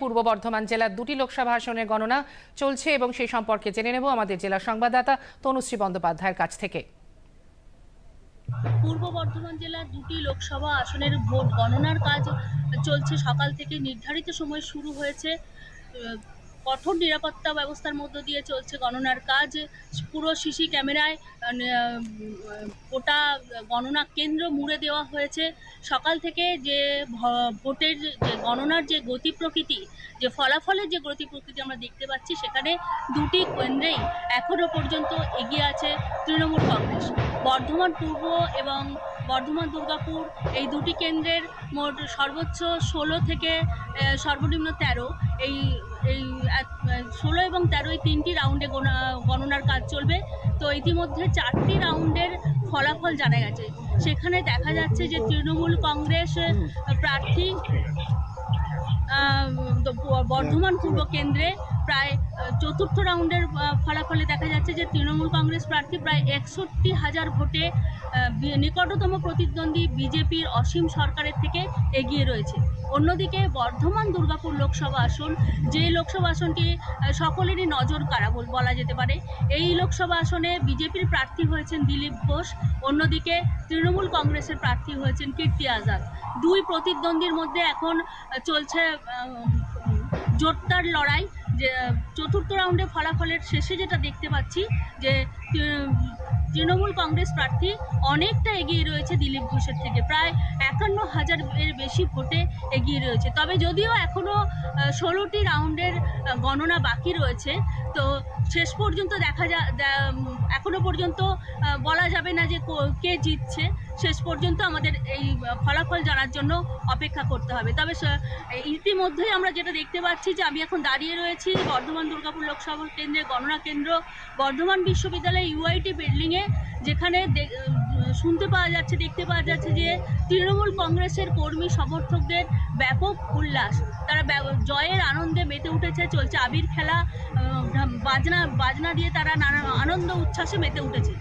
পূর্ব বর্ধমান জেলার দুটি লোকসভা আসনের গণনা চলছে এবং সেই সম্পর্কে জেনে নেব আমাদের জেলা সংবাদদাতা তনুশ্রী বন্দ্যোপাধ্যায়ের কাছ থেকে। পূর্ব বর্ধমান জেলার দুটি লোকসভা আসনের ভোট গণনার কাজ চলছে। সকাল থেকে নির্ধারিত সময় শুরু হয়েছে। কঠোর নিরাপত্তা ব্যবস্থার মধ্য দিয়ে চলছে গণনার কাজ। পুরো সিসি ক্যামেরায় গোটা গণনা কেন্দ্র মুড়ে দেওয়া হয়েছে। সকাল থেকে যে ভোটের যে গণনার যে গতি প্রকৃতি, যে ফলাফলের যে গতি প্রকৃতি আমরা দেখতে পাচ্ছি, সেখানে দুটি কেন্দ্রেই এখনও পর্যন্ত এগিয়ে আছে তৃণমূল কংগ্রেস। বর্ধমান পূর্ব এবং বর্ধমান, দুর্গাপুর, এই দুটি কেন্দ্রের মোট সর্বোচ্চ ষোলো থেকে সর্বনিম্ন তেরো। এই এই ষোলো এবং তেরো এই তিনটি রাউন্ডে গণনা- গণনার কাজ চলবে। তো ইতিমধ্যে চারটি রাউন্ডের ফলাফল জানা গেছে। সেখানে দেখা যাচ্ছে যে তৃণমূল কংগ্রেস প্রার্থী বর্ধমান পূর্ব কেন্দ্রে প্রায় চতুর্থ রাউন্ডের ফলাফলে দেখা যাচ্ছে যে তৃণমূল কংগ্রেস প্রার্থী প্রায় একষট্টি হাজার ভোটে নিকটতম প্রতিদ্বন্দ্বী বিজেপির অসীম সরকারের থেকে এগিয়ে রয়েছে। অন্যদিকে বর্ধমান দুর্গাপুর লোকসভা আসন, যে লোকসভা আসনটি সকলেরই নজর কারাবল বলা যেতে পারে। এই লোকসভা আসনে বিজেপির প্রার্থী হয়েছেন দিলীপ ঘোষ, অন্যদিকে তৃণমূল কংগ্রেসের প্রার্থী হয়েছেন কীর্তি আজাদ। দুই প্রতিদ্বন্দ্বীর মধ্যে এখন চলছে জোরদার লড়াই। যে চতুর্থ রাউন্ডে ফলাফলের শেষে যেটা দেখতে পাচ্ছি যে তৃণমূল কংগ্রেস প্রার্থী অনেকটা এগিয়ে রয়েছে দিলীপ ঘোষের থেকে। প্রায় একান্ন হাজার এর বেশি ভোটে এগিয়ে রয়েছে। তবে যদিও এখনও ষোলোটি রাউন্ডের গণনা বাকি রয়েছে তো শেষ পর্যন্ত দেখা যা উম, পর্যন্ত বলা যাবে না যে কে জিতছে। শেষ পর্যন্ত আমাদের এই ফলাফল জানার জন্য অপেক্ষা করতে হবে। তবে ইতিমধ্যেই আমরা যেটা দেখতে পাচ্ছি যে আমি এখন দাঁড়িয়ে রয়েছি বর্ধমান দুর্গাপুর লোকসভা কেন্দ্রের গণনা কেন্দ্র। বর্ধমান বিশ্ববিদ্যালয় ইউআইটি বিল্ডিংয়ে যেখানে শুনতে পাওয়া যাচ্ছে, দেখতে পাওয়া যাচ্ছে যে তৃণমূল কংগ্রেসের কর্মী সমর্থকদের ব্যাপক উল্লাস। তারা জয়ের আনন্দে মেতে উঠেছে, চলছে আবির খেলা বাজনা বাজনা দিয়ে তারা নানা আনন্দ, উচ্ছ্বাসে মেতে উঠেছে।